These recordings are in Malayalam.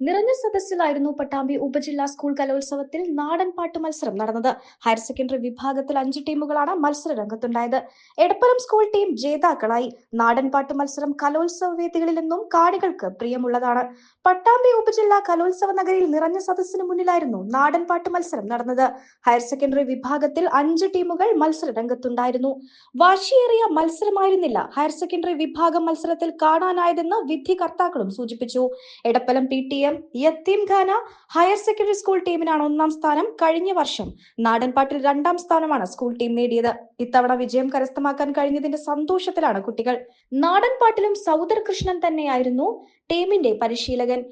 നിറഞ്ഞ സദസ്സിലായിരുന്നു പട്ടാമ്പി ഉപജില്ലാ സ്കൂൾ കലോത്സവത്തിൽ നാടൻ പാട്ട് മത്സരം നടന്നത്. ഹയർ സെക്കൻഡറി വിഭാഗത്തിൽ അഞ്ച് ടീമുകളാണ് മത്സര രംഗത്തുണ്ടായത്. എടപ്പുറം സ്കൂൾ ടീം ജേതാക്കളായി. നാടൻ പാട്ട് മത്സരം കലോത്സവ വേദികളിൽ നിന്നും കാണികൾക്ക് പ്രിയമുള്ളതാണ്. പട്ടാമ്പി ഉപജില്ലാ കലോത്സവ നഗരിയിൽ നിറഞ്ഞ സദസ്സിന് മുന്നിലായിരുന്നു നാടൻ പാട്ട് മത്സരം നടന്നത്. ഹയർ സെക്കൻഡറി വിഭാഗത്തിൽ അഞ്ച് ടീമുകൾ മത്സര രംഗത്തുണ്ടായിരുന്നു. വാശിയേറിയ മത്സരമായിരുന്നില്ല ഹയർ സെക്കൻഡറി വിഭാഗം മത്സരത്തിൽ കാണാനായതെന്ന് വിധികർത്താക്കളും സൂചിപ്പിച്ചു. Edappalam P T M Yatheemkhana higher secondary school ടീമിനാണ് ഒന്നാം സ്ഥാനം കഴിഞ്ഞ വർഷം. നാടൻപാട്ടിൽ രണ്ടാം സ്ഥാനമാണ് സ്കൂൾ ടീം നേടിയത്. ഇത്തവണ വിജയം കരസ്ഥമാക്കാൻ കഴിഞ്ഞതിന്റെ സന്തോഷത്തിലാണ് കുട്ടികൾ. നാടൻപാട്ടിലും സൗദർ കൃഷ്ണൻ തന്നെയായിരുന്നു ടീമിന്റെ പരിശീലകൻ.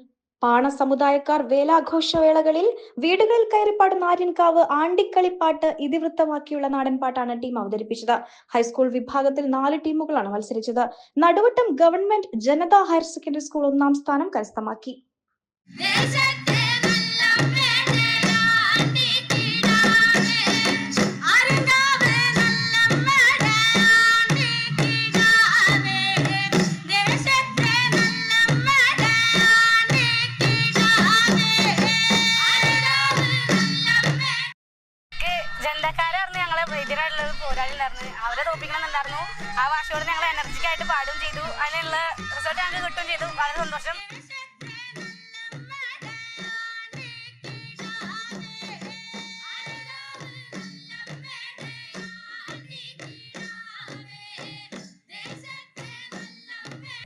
പാണ സമുദായക്കാർ വേലാഘോഷവേളകളിൽ വീടുകളിൽ കയറി പാടുന്ന ആര്യൻകാവ് ആണ്ടിക്കളിപ്പാട്ട് ഇതിവൃത്തമാക്കിയുള്ള നാടൻപാട്ടാണ് ടീം അവതരിപ്പിച്ചത്. ഹൈസ്കൂൾ വിഭാഗത്തിൽ നാല് ടീമുകളാണ് മത്സരിച്ചത്. Naduvattam government Janatha higher secondary school ഒന്നാം സ്ഥാനം കരസ്ഥമാക്കി. ജനതക്കാരായിരുന്നു ഞങ്ങളെ ഇതിനുള്ളത് പോരാളി ഉണ്ടായിരുന്നു അവരെ തോപ്പിക്കണമെന്നുണ്ടായിരുന്നു ആ വാശിയോട് ഞങ്ങൾ എനർജിക്കായിട്ട് പാടും ചെയ്തു. അതിനുള്ള റിസൾട്ട് ഞങ്ങൾക്ക് കിട്ടുകയും ചെയ്തു.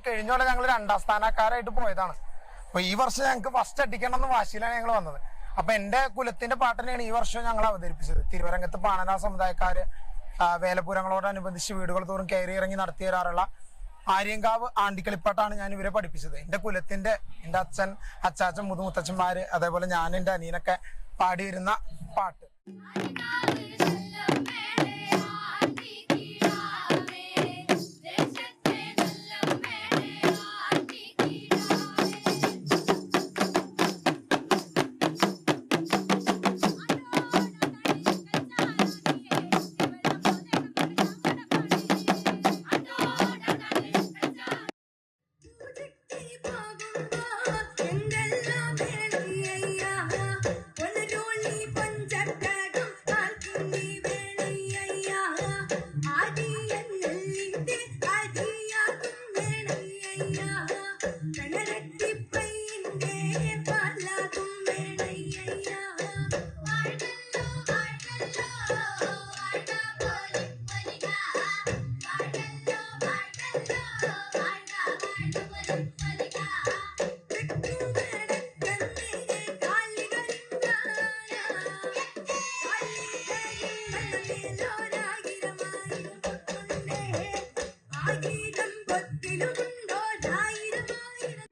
കഴിഞ്ഞോടെ ഞങ്ങൾ രണ്ടാം സ്ഥാനക്കാരായിട്ട് പോയതാണ്. അപ്പൊ ഈ വർഷം ഞങ്ങൾക്ക് ഫസ്റ്റ് അടിക്കണം എന്ന് വാശിയിലാണ് ഞങ്ങൾ വന്നത്. അപ്പൊ എന്റെ കുലത്തിന്റെ പാട്ടിനെയാണ് ഈ വർഷം ഞങ്ങൾ അവതരിപ്പിച്ചത്. തിരുവരംഗത്ത് പാണന സമുദായക്കാര് വേലപൂരങ്ങളോടനുബന്ധിച്ച് വീടുകൾ തോറും കയറി ഇറങ്ങി നടത്തി തരാറുള്ള ആര്യങ്കാവ് ആണ്ടിക്കളിപ്പാട്ടാണ് ഞാൻ ഇവരെ പഠിപ്പിച്ചത്. എന്റെ കുലത്തിന്റെ എന്റെ അച്ഛൻ അച്ചാച്ചൻ മുതുമുത്തച്ഛന്മാര് അതേപോലെ ഞാൻ എന്റെ അനിയനൊക്കെ പാടിയിരുന്ന പാട്ട്. deep